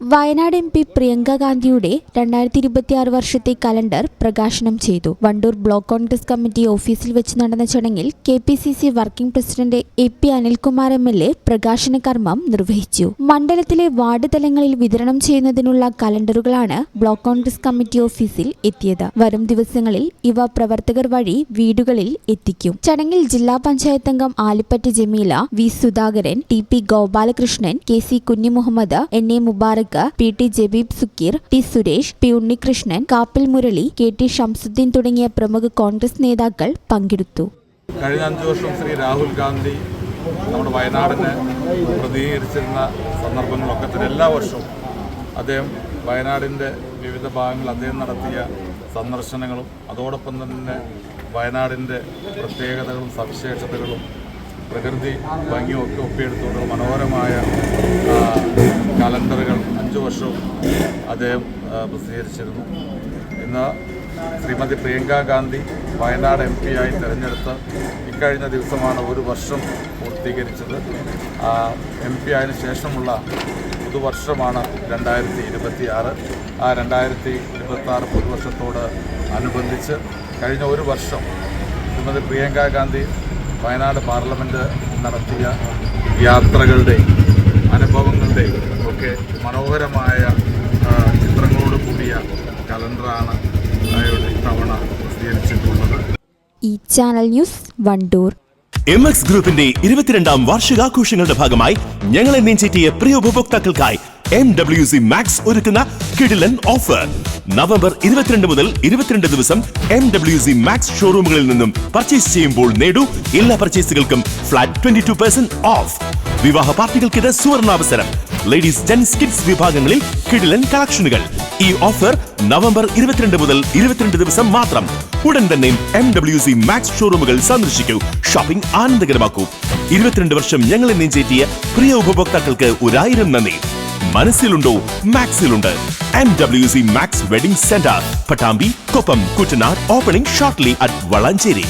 Wayanad M P Priyanka ഗാന്ധിയുടെ രണ്ടായിരത്തി ഇരുപത്തിയാറ് വർഷത്തെ കലണ്ടർ പ്രകാശനം ചെയ്തു. വണ്ടൂർ ബ്ലോക്ക് കോൺഗ്രസ് കമ്മിറ്റി ഓഫീസിൽ വെച്ച് നടന്ന ചടങ്ങിൽ K P C C working president A P Anilkumar M L A പ്രകാശന കർമ്മം നിർവഹിച്ചു. മണ്ഡലത്തിലെ വാർഡ് തലങ്ങളിൽ വിതരണം ചെയ്യുന്നതിനുള്ള കലണ്ടറുകളാണ് ബ്ലോക്ക് കോൺഗ്രസ് കമ്മിറ്റി ഓഫീസിൽ എത്തിയത്. വരും ദിവസങ്ങളിൽ ഇവ പ്രവർത്തകർ വഴി വീടുകളിൽ എത്തിക്കും. ചടങ്ങിൽ ജില്ലാ പഞ്ചായത്ത് അംഗം Alippatt Jameela V Sudhakaran T P Gopalakrishnan K C Kunhimuhammed N A Mubarak P T Jabeeb Sukkeer T Suresh P Unnikrishnan Kappil Murali K T Shamsuddeen തുടങ്ങിയ പ്രമുഖ കോൺഗ്രസ് നേതാക്കൾ പങ്കെടുത്തു. കഴിഞ്ഞ അഞ്ചു വർഷം ശ്രീ രാഹുൽ ഗാന്ധി നമ്മുടെ വയനാടിനെ പ്രതിനിധീകരിച്ചിരുന്ന സന്ദർഭങ്ങളൊക്കെ തന്നെ എല്ലാ വർഷവും അദ്ദേഹം വയനാടിന്റെ വിവിധ ഭാഗങ്ങൾ അദ്ദേഹം നടത്തിയ സന്ദർശനങ്ങളും അതോടൊപ്പം തന്നെ വയനാടിന്റെ പ്രത്യേകതകളും സവിശേഷതകളും പ്രകൃതി ഭംഗിയൊക്കെ ഒപ്പിയെടുത്തുകൊണ്ട് മനോഹരമായ വർഷവും അദ്ദേഹം പ്രസിദ്ധീകരിച്ചിരുന്നു. ഇന്ന് ശ്രീമതി പ്രിയങ്ക ഗാന്ധി വയനാട് എം പി ആയി തിരഞ്ഞെടുത്ത് ഇക്കഴിഞ്ഞ ദിവസമാണ് ഒരു വർഷം പൂർത്തീകരിച്ചത്. എം പി ആയതിനു ശേഷമുള്ള പുതുവർഷമാണ് രണ്ടായിരത്തി ഇരുപത്തി ആറ് ആ രണ്ടായിരത്തി ഇരുപത്തി ആറ് പുതുവർഷത്തോട് അനുബന്ധിച്ച് കഴിഞ്ഞ ഒരു വർഷം ശ്രീമതി പ്രിയങ്ക ഗാന്ധി വയനാട് പാർലമെന്റ് നടത്തിയ യാത്രകളുടെയും അനുഭവങ്ങളുടെയും ഒക്കെ മനോഹരമായ ചിത്രങ്ങളോട് കൂടിയ കലണ്ടറാണ് ഇത്തവണ പ്രസിദ്ധീകരിച്ചിട്ടുള്ളത്. ഈ channel news Wandoor. M X ഗ്രൂപ്പിന്റെ ഇരുപത്തിരണ്ടാം വാർഷികാഘോഷങ്ങളുടെ ഭാഗമായി ഞങ്ങളെ നെഞ്ചേറ്റിയ പ്രിയ ഉപഭോക്താക്കൾക്കായി എം ഡബ്ല്യു സി മാക്സ് ഒരുക്കുന്ന കിടിലൻ ഓഫർ. നവംബർ ഇരുപത്തിരണ്ട് മുതൽ ഇരുപത്തിരണ്ട് ദിവസം എം ഡബ്ല്യു സി മാക്സ് ഷോറൂമുകളിൽ നിന്നും പർച്ചേസ് ചെയ്യുമ്പോൾ നേടൂ എല്ലാ പർച്ചേസുകൾക്കും flat twenty two percent off വിവാഹ പാർട്ടികൾക്കിത് സുവർണാവസരം. ലേഡീസ് ജെൻസ് കിഡ്സ് വിഭാഗങ്ങളിൽ കിടിലൻ കളക്ഷനുകൾ. ഈ ഓഫർ നവംബർ ഇരുപത്തിരണ്ട് മുതൽ ഇരുപത്തിരണ്ട് ദിവസം മാത്രം. ഉടൻ തന്നെ എം ഡബ്ല്യു സി മാക്സ് ഷോറൂമുകൾ സന്ദർശിക്കൂ. ഷോപ്പിംഗ് ആനന്ദകരമാക്കൂ. ഇരുപത്തിരണ്ട് വർഷം ഞങ്ങളെ നെഞ്ചേറ്റിയ പ്രിയ ഉപഭോക്താക്കൾക്ക് ഒരായിരം നന്ദി. മനസ്സിലുണ്ടോ? മാക്സിലുണ്ട് M W C Max wedding centre Pattambi Koppam Kuttanad opening shortly at Valanchery.